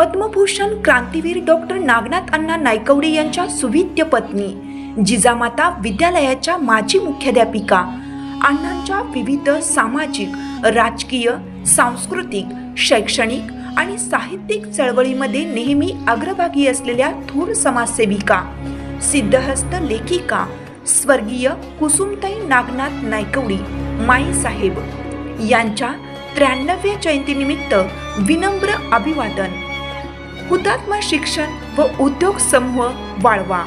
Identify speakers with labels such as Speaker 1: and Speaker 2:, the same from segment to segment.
Speaker 1: पद्मभूषण क्रांतीवीर डॉक्टर नागनाथ अण्णा नायकवडे यांच्या सुविद्य पत्नी जिजामाता विद्यालयाच्या माजी मुख्याध्यापिका अण्णांच्या विविध सामाजिक राजकीय सांस्कृतिक शैक्षणिक आणि साहित्यिक चळवळीमध्ये नेहमी अग्रभागी असलेल्या थोर समाजसेविका सिद्धहस्त लेखिका स्वर्गीय कुसुमताई नागनाथ नायकवडी माईसाहेब यांच्या त्र्याण्णव्या जयंतीनिमित्त विनम्र अभिवादन. हुतात्मा शिक्षण व उद्योग समूह वाळवा.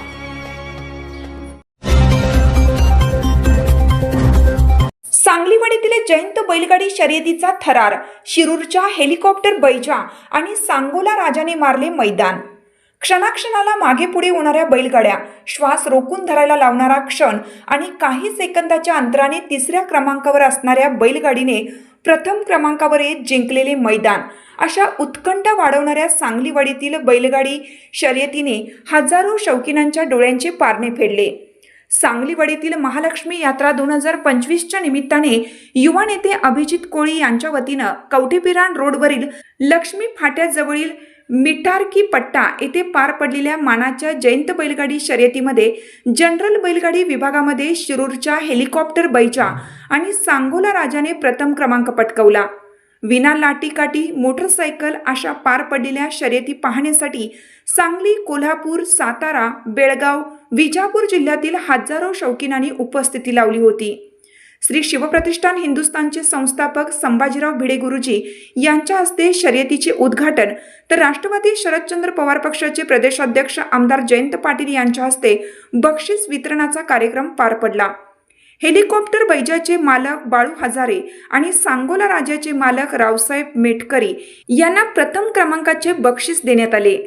Speaker 1: सांगलीवाडीतील जयंत बैलगाडी शर्यतीचा थरार. शिरूरच्या हेलिकॉप्टर बैजा आणि सांगोला राजाने मारले मैदान. क्षणाक्षणाला मागे पुढे होणाऱ्या बैलगाड्या श्वास रोखून धरायला लावणारा क्षण आणि काही सेकंदाच्या अंतराने तिसऱ्या क्रमांकावर असणाऱ्या बैलगाडीने प्रथम क्रमांकावर येत जिंकलेले मैदान. अशा उत्कंठ वाढवणाऱ्या सांगलीवाडीतील बैलगाडी शर्यतीने हजारो शौकीनांच्या डोळ्यांचे पारणे फेडले. सांगलीवाडीतील महालक्ष्मी यात्रा दोन हजार पंचवीसच्या निमित्ताने युवा नेते अभिजित कोळी यांच्या वतीनं कवठेपिराण रोडवरील लक्ष्मी फाट्याजवळील मिठारकी पट्टा येथे पार पडलेल्या मानाच्या जयंत बैलगाडी शर्यतीमध्ये जनरल बैलगाडी विभागामध्ये शिरूरच्या हेलिकॉप्टर बैजा आणि सांगोला राजाने प्रथम क्रमांक पटकवला. विना लाटीकाठी मोटरसायकल अशा पार पडलेल्या शर्यती पाहण्यासाठी सांगली कोल्हापूर सातारा बेळगाव विजापूर जिल्ह्यातील हजारो शौकीनांनी उपस्थिती लावली होती. श्री शिवप्रतिष्ठान हिंदुस्थानचे संस्थापक संभाजीराव भिडे गुरुजी यांच्या हस्ते शर्यतीचे उद्घाटन तर राष्ट्रवादी शरदचंद्र पवार पक्षाचे प्रदेशाध्यक्ष आमदार जयंत पाटील यांच्या हस्ते बक्षीस वितरणाचा कार्यक्रम पार पडला. हेलिकॉप्टर बैजाचे मालक बाळू हजारे आणि सांगोला राजाचे मालक रावसाहेब मेटकरी यांना प्रथम क्रमांकाचे बक्षीस देण्यात आले.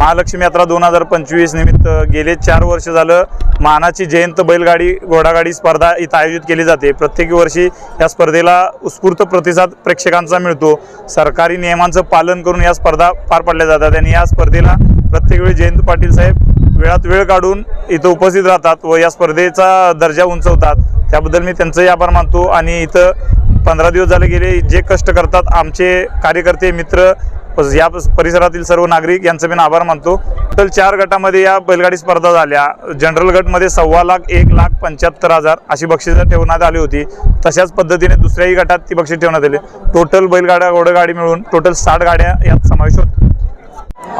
Speaker 2: महालक्ष्मी यात्रा दोन हजार पंचवीस निमित्त गेले चार वर्ष झालं. मानाची जयंत बैलगाडी घोडागाडी स्पर्धा इथं आयोजित केली जाते. प्रत्येक वर्षी या स्पर्धेला उत्स्फूर्त प्रतिसाद प्रेक्षकांचा मिळतो. सरकारी नियमांचं पालन करून या स्पर्धा पार पाडल्या जातात आणि या स्पर्धेला प्रत्येक वेळी जयंत पाटील साहेब वेळात वेळ काढून इथं उपस्थित राहतात व या स्पर्धेचा दर्जा उंचवतात. त्याबद्दल मी त्यांचंही आभार मानतो आणि इथं पंधरा दिवस झाले गेले. जे कष्ट करतात आमचे कार्यकर्ते मित्र या परिसरातील सर्व नागरिक यांचं मी आभार मानतो. टोटल चार गटामध्ये या बैलगाडी स्पर्धा झाल्या. जनरल गटमध्ये सव्वा लाख एक लाख पंच्याहत्तर हजार अशी बक्षिसं ठेवण्यात आली होती. तशाच पद्धतीने दुसऱ्याही गटात ती बक्षीस ठेवण्यात आली. टोटल बैलगाड्या घोडगाडी मिळून टोटल साठ गाड्या यात समावेश होत.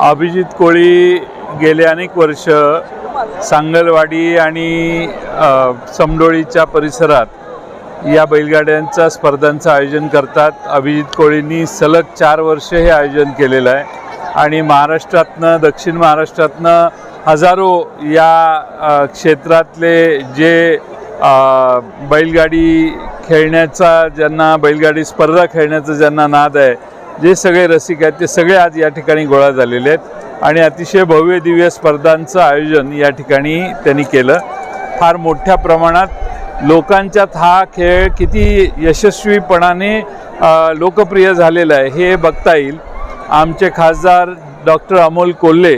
Speaker 3: अभिजित कोळी गेले अनेक वर्ष सांगलवाडी आणि समडोळीच्या परिसरात या बैलगाड्यांच्या स्पर्धांचं आयोजन करतात. अभिजित कोळींनी सलग चार वर्ष हे आयोजन केलेलं आहे. आणि महाराष्ट्रातनं दक्षिण महाराष्ट्रातनं हजारो या क्षेत्रातले जे बैलगाडी खेळण्याचा ज्यांना बैलगाडी स्पर्धा खेळण्याचा ज्यांना नाद आहे जे सगळे रसिक आहेत ते सगळे आज या ठिकाणी गोळा झालेले आहेत. आणि अतिशय भव्य दिव्य स्पर्धांचं आयोजन या ठिकाणी त्यांनी केलं. फार मोठ्या प्रमाणात लोकांच्यात हा खेळ किती यशस्वीपणाने लोकप्रिय झालेला आहे हे बघता येईल. आमचे खासदार डॉक्टर अमोल कोल्हे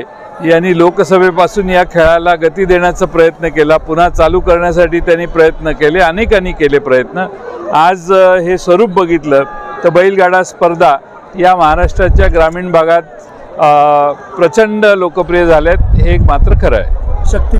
Speaker 3: यांनी लोकसभेपासून या खेळाला गती देण्याचा प्रयत्न केला. पुन्हा चालू करण्यासाठी त्यांनी प्रयत्न केले अनेकांनी केले प्रयत्न. आज हे स्वरूप बघितलं तर बैलगाडा स्पर्धा या महाराष्ट्राच्या ग्रामीण भागात प्रचंड लोकप्रिय झाल्यात हे एक मात्र खरं आहे.
Speaker 4: शक्ती